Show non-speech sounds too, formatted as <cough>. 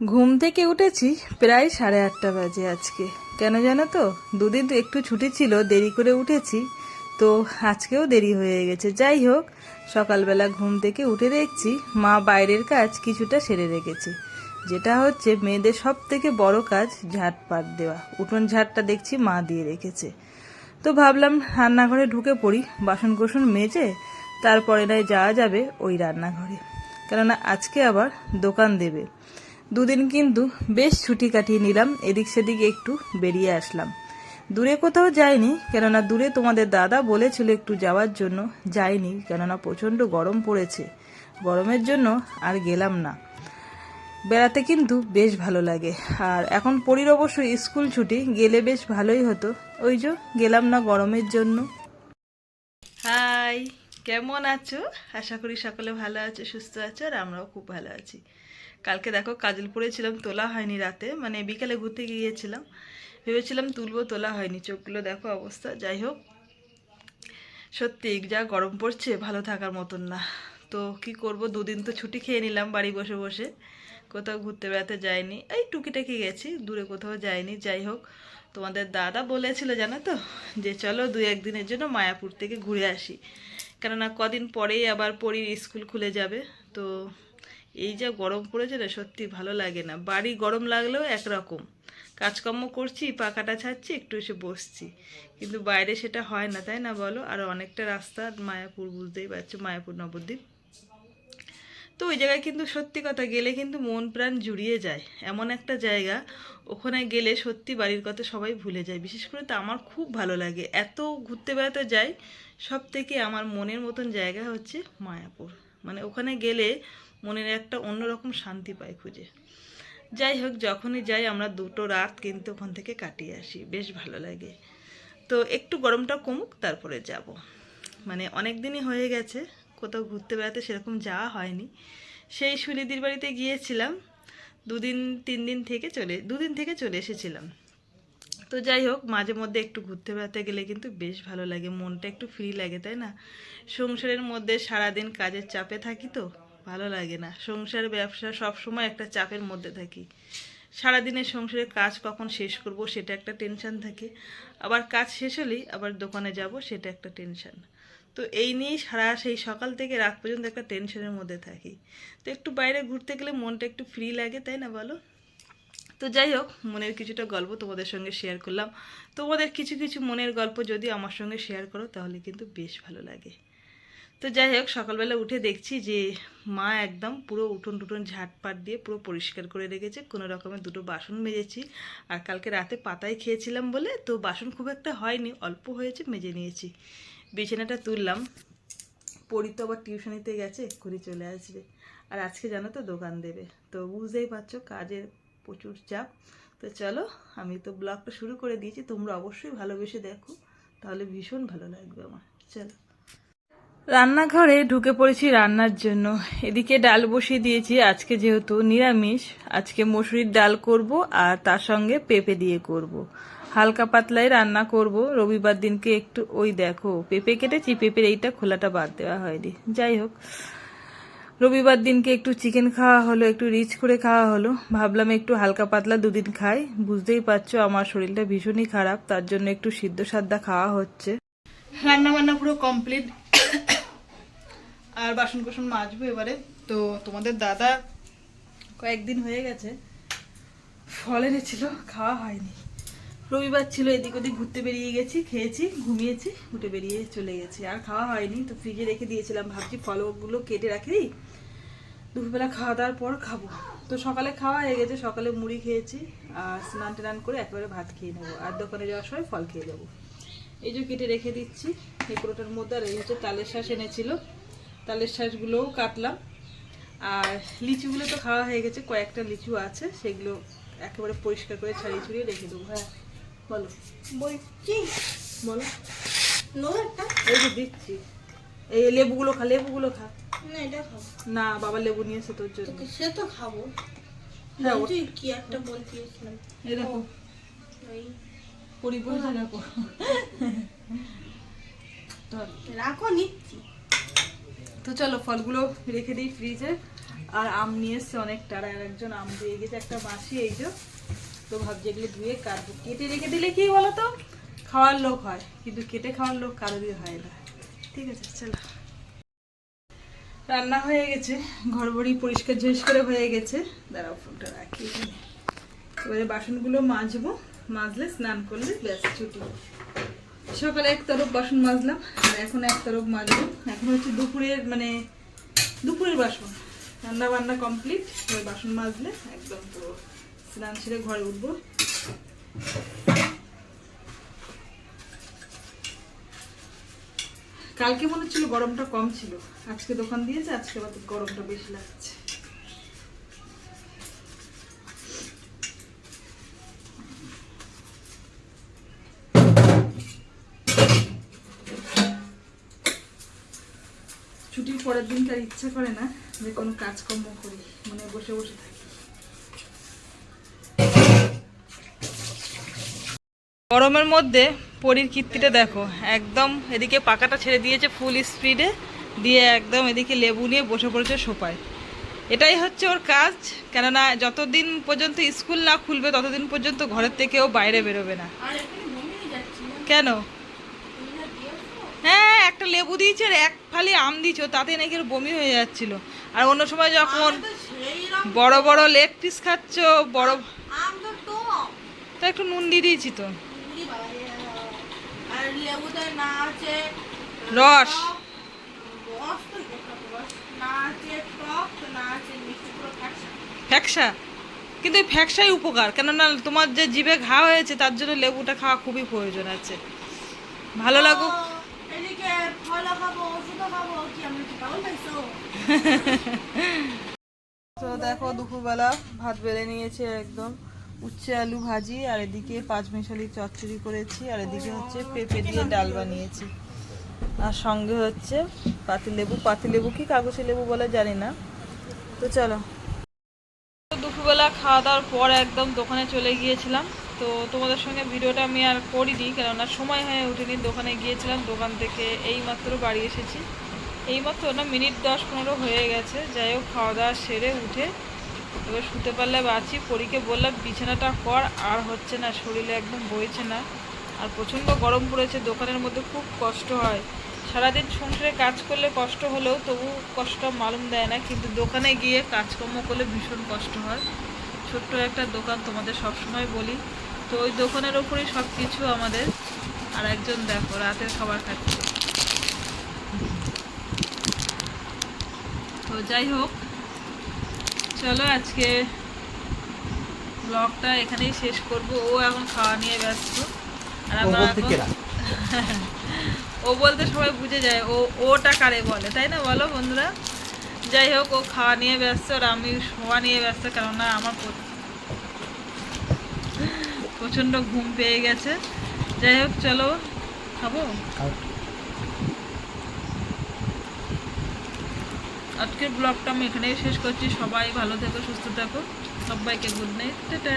ঘুম থেকে উঠেছি প্রায় সাড়ে আটটা বাজে আজকে। কেন জানো তো? দুদিন তো একটু ছুটি ছিল, দেরি করে উঠেছি, তো আজকেও দেরি হয়ে গেছে। যাই হোক, সকালবেলা ঘুম থেকে উঠে দেখছি মা বাইরের কাজ কিছুটা সেরে রেখেছে, যেটা হচ্ছে মেয়েদের সব থেকে বড় কাজ ঝাড় পাট দেওয়া। উঠোন ঝাড়টা দেখছি মা দিয়ে রেখেছে। তো ভাবলাম রান্নাঘরে ঢুকে পড়ি বাসন কোসন মেজে তারপরে নয় যাওয়া যাবে ওই রান্নাঘরে। কেননা আজকে আবার দোকান দেবে। দুদিন কিন্তু বেশ ছুটি কাটিয়ে নিলাম, এদিক সেদিক একটু বেরিয়ে আসলাম। দূরে কোথাও যাইনি, কেননা দূরে তোমাদের দাদা বলেছিল একটু যাওয়ার জন্য, যাইনি, কেননা প্রচণ্ড গরম পড়েছে। গরমের জন্য আর গেলাম না। বেড়াতে কিন্তু বেশ ভালো লাগে। আর এখন পরির অবশ্য স্কুল ছুটি, গেলে বেশ ভালোই হতো। ওই যে, গেলাম না গরমের জন্য। হাই, কেমন আছো? আশা করি সকলে ভালো আছো, সুস্থ আছো, আর আমরাও খুব ভালো আছি। কালকে দেখো কাজল পরেছিলাম তোলা হয়নি রাতে। মানে বিকালে ঘুরতে গিয়েছিলাম। ভেবেছিলাম তুলবো, তোলা হয়নি। চোখগুলো দেখো অবস্থা, যাই হোক। সত্যি, যা গরম পড়ছে, ভালো থাকার মতন না। তো কি করব, দুদিন তো ছুটি খেয়ে নিলাম বাড়ি বসে বসে। কোথাও ঘুরতে বেড়াতে যাইনি। এই টুকিটাকি গেছি, দূরে কোথাও যাইনি। যাই হোক, তোমাদের দাদা বলেছিল জানো তো, যে চলো দু একদিনের জন্য মায়াপুর থেকে ঘুরে আসি। কেননা কদিন পরেই আবার পরীর স্কুল খুলে যাবে। তো এই যা গরম পড়েছে না, সত্যি ভালো লাগে না। বাড়ি গরম লাগলেও একরকম। কাজকর্ম করছি, পাখাটা ছাড়ছি, একটু এসে বসছি। কিন্তু বাইরে সেটা হয় না, তাই না বলো? আর অনেকটা রাস্তা মায়াপুর বুঝতেই পারছ, মায়াপুর নবদ্বীপ। তো ওই জায়গায় কিন্তু সত্যি কথা, গেলে কিন্তু মন প্রাণ জুড়িয়ে যায়। এমন একটা জায়গা, ওখানে গেলে সত্যি বাড়ির কথা সবাই ভুলে যায়। বিশেষ করে তো আমার খুব ভালো লাগে। এত ঘুরতে বেড়াতে যাই সব থেকে আমার মনের মতন জায়গা হচ্ছে মায়াপুর। মানে ওখানে গেলে মনের একটা অন্যরকম শান্তি পায় খুঁজে। যাই হোক, যখনই যাই আমরা দুটো রাত কিন্তু ওখান থেকে কাটিয়ে আসি, বেশ ভালো লাগে। তো একটু গরমটা কমুক, তারপরে যাব। মানে অনেক দিনই হয়ে গেছে, কোথাও ঘুরতে বেড়াতে সেরকম যাওয়া হয়নি। সেই সুনিধির বাড়িতে গিয়েছিলাম, দুদিন, তিন দিন থেকে চলে, দুদিন থেকে চলে এসেছিলাম। তো যাই হোক, মাঝে মধ্যে একটু ঘুরতে বেড়াতে গেলে কিন্তু বেশ ভালো লাগে, মনটা একটু ফ্রি লাগে, তাই না? সংসারের মধ্যে সারাদিন কাজের চাপে থাকি তো ভালো লাগে না। সংসার ব্যবসা সব সময় একটা চাপের মধ্যে থাকি। সারাদিনের সংসারের কাজ কখন শেষ করব সেটা একটা টেনশন থাকে। আবার কাজ শেষ হলেই আবার দোকানে যাব সেটা একটা টেনশন তো এই নিয়েই সারা সেই সকাল থেকে রাত পর্যন্ত একটা টেনশনের মধ্যে থাকি। তো একটু বাইরে ঘুরতে গেলে মনটা একটু ফ্রি লাগে, তাই না বলো? তো যাই হোক, মনের কিছুটা গল্প তোমাদের সঙ্গে শেয়ার করলাম। তোমাদের কিছু কিছু মনের গল্প যদি আমার সঙ্গে শেয়ার করো তাহলে কিন্তু বেশ ভালো লাগে। তো যাই হোক, সকালবেলা উঠে দেখছি যে মা একদম পুরো উঠোন টুটন ঝাটপাট দিয়ে পুরো পরিষ্কার করে রেখেছে। কোনো রকমের দুটো বাসন মেজেছি। আর কালকে রাতে পাতায় খেয়েছিলাম বলে তো বাসন খুব একটা হয়নি, অল্প হয়েছে, মেজে নিয়েছি। বিছানাটা তুললাম। পড়ি তো আবার টিউশনিতে গেছে করে চলে আসবে। আর আজকে জানো তো দোকান দেবে। তো বুঝতেই পারছ কাজের প্রচুর চাপ। তো চলো, আমি তো ব্লগটা শুরু করে দিয়েছি। তোমরা অবশ্যই ভালোবেসে দেখো, তাহলে ভীষণ ভালো লাগবে আমার। চলো। রান্নাঘরে ঢুকে পড়েছি রান্নার জন্য। এদিকে ডাল বসিয়ে দিয়েছি, আজকে যেহেতু নিরামিষ, আজকে মসুরির ডাল করব আর তার সঙ্গে পেঁপে দিয়ে করব। হালকা পাতলাই রান্না করব, রবিবার দিনকে একটু ওই দেখো, পেঁপে কেটেছি, পেঁপের এইটা খোলাটা বাদ দেওয়া হয়নি। যাই হোক, রবিবার দিনকে একটু চিকেন খাওয়া হলো, একটু রিচ করে খাওয়া হলো। ভাবলাম একটু হালকা পাতলা দুদিন খাই। বুঝতেই পারছ, আমার শরীরটা ভীষণই খারাপ, তার জন্য একটু সিদ্ধ সাদ্দা খাওয়া হচ্ছে। রান্না বান্না পুরো কমপ্লিট। আর বাসন কোসন মাজবো এবারে। তো তোমাদের দাদা কয়েকদিন হয়ে গেছে, ফল এনেছিল, খাওয়া হয়নি। রবিবার ছিল, এদিক ওদিক ঘুরতে বেরিয়ে গেছি, খেয়েছি, ঘুমিয়েছি, উঠে বেরিয়ে চলে গেছি। আর খাওয়া হয়নি, তো ফ্রিজে রেখে দিয়েছিলাম, ভাবছি ফলগুলো কেটে রাখি। দিই দুপুরবেলা খাওয়া দাওয়ার পর খাব। তো সকালে খাওয়া হয়ে গেছে, সকালে মুড়ি খেয়েছি, আর স্নান টান করে একেবারে ভাত খেয়ে নেব। আর দোকানে যাওয়ার সময় ফল খেয়ে যাব। এই যে কেটে রেখে দিচ্ছি এগুলোটার মধ্যে আর এই হচ্ছে তালের শ্বাস এনেছিল। তালের শ্বাসগুলোও কাটলাম। আর লিচুগুলো তো খাওয়া হয়ে গেছে কয়েকটা লিচু আছে সেগুলো একেবারে পরিষ্কার করে ছাড়িয়ে ছড়িয়ে রেখে দেবো। হ্যাঁ বলো। বলছি বলো। এই যে দিচ্ছি। এই লেবুগুলো খা লেবুগুলো খা। না এটা খাব। না বাবা লেবু নিয়ে এসে তোর জন্য। সে তো খাব। হ্যাঁ, কি একটা বলছিলাম এই দেখো। ওই পরিবহন রাখো ধর। রাখো নিচ্ছি। তো চলো ফলগুলো রেখে দিই ফ্রিজে। আর আম নিয়ে এসছে অনেকটা আর একজন আম দিয়ে গেছে একটা মাসি এই যে। তো ভাবছি এগুলো ধুয়ে কাটবো। কেটে রেখে দিলে কি বলো তো? খাওয়ার লোক হয় কিন্তু কেটে খাওয়ার লোক কারোরই হয় না। ঠিক আছে চলো। রান্না হয়ে গেছে ঘর বাড়ি পরিষ্কার ঝেস করে হয়ে গেছে। দাঁড়াও ফোনটা রাখি এখানে। এবারে বাসনগুলো মাজবো। মাজলে স্নান করলে ব্যাস ছুটি। সকালে এক তরফ বাসন মাজলাম, আর এখন এক তরফ মাজবো। এখন হচ্ছে দুপুরের মানে দুপুরের বাসন। রান্না বান্না কমপ্লিট ওই বাসন মাজলে একদম পুরো স্নান সেরে ঘরে উঠবো। কালকে মনে হচ্ছিল গরমটা কম ছিল। আজকে দোকান দিয়েছে, আজকে আবার গরমটা বেশি লাগছে। ছুটির পরের দিনকার ইচ্ছা করে না যে কোনো কাজকর্ম করি মানে বসে বসে থাকি। গরমের মধ্যে পরীর কীর্তিটা দেখো একদম এদিকে পাকাটা ছেড়ে দিয়েছে ফুল স্পিডে দিয়ে একদম এদিকে লেবু নিয়ে বসে পড়েছে সোপায় এটাই হচ্ছে ওর কাজ কেননা যতদিন পর্যন্ত স্কুল না খুলবে ততদিন পর্যন্ত ঘরের থেকে ও বাইরে বেরোবে না। আর এখানে ঘুমিয়ে যাচ্ছি। না কেন? হ্যাঁ একটা লেবু দিয়েছে আর এক ফালি আম দিয়েছে তাতে নাকি বমি হয়ে যাচ্ছিল। আর অন্য সময় যখন বড় বড় লেগ পিস খাচ্ছ বড় তো একটু নুন দিয়ে দিয়েছি তো। রস। ফ্যাকসা? কিন্তু এই ফ্যাকসাই উপকার কেননা তোমার যে জিভে ঘা হয়েছে তার জন্য লেবুটা খাওয়া খুবই প্রয়োজন আছে। ভালো লাগুক। ফল খাব ওষুধ খাব কি আমি কি পাগল পাইছো <laughs> তো দেখো দুপুরবেলা ভাত বেড়ে নিয়েছে একদম। উচ্ছে আলু ভাজি আর এদিকে পাঁচ মিশালি চচ্চড়ি করেছি আর এদিকে হচ্ছে পেঁপে দিয়ে ডাল বানিয়েছি। আর সঙ্গে হচ্ছে পাতিলেবু। পাতিলেবু কি কাগজে লেবু বলে জানি না। তো চলো। দুপুরবেলা খাওয়া দাওয়ার পর একদম দোকানে চলে গিয়েছিলাম। তো তোমাদের সঙ্গে ভিডিওটা আমি আর করিনি, কেননা সময় হয়ে ওঠেনি। দোকানে গিয়েছিলাম, দোকান থেকে এই মাত্র বাড়ি এসেছি। এইমাত্র না, মিনিট দশ পনেরো হয়ে গেছে। যাই হোক, খাওয়া দাওয়া সেরে উঠে এবার শুতে পারলে বাঁচি পরীকে বললাম, বিছানাটা কর, আর হচ্ছে না, শরীরে একদম বইছে না। আর প্রচণ্ড গরম পড়েছে, দোকানের মধ্যে খুব কষ্ট হয়। সারাদিন সংসারে কাজ করলে কষ্ট হলেও তবু কষ্ট মালুম দেয় না, কিন্তু দোকানে গিয়ে কাজকর্ম করলে ভীষণ কষ্ট হয়। ছোট্ট একটা দোকান তোমাদের সবসময় বলি। তো ওই দোকানের ওপরেই সব কিছু আমাদের। আর একজন দেখো রাতের খাবার খাচ্ছে। তো যাই হোক চলো আজকে ব্লগটা এখানেই শেষ করব। ও এখন খাওয়া নিয়ে ব্যস্ত। আর আমরা <laughs> ও বলতে সবাই বুঝে যায়। ও ওটা কারে বলে তাই না বলো বন্ধুরা? যাই হোক ও খাওয়া নিয়ে ব্যস্ত আর আমি শোয়া নিয়ে ব্যস্ত কেননা আমার প্র- প্রচণ্ড ঘুম পেয়ে গেছে। যাই হোক চলো খাব? আজকের ব্লগটা আমি এখানেই শেষ করছি। সবাই ভালো থেকো সুস্থ থাকো। সবাইকে গুড নাইট টাটা।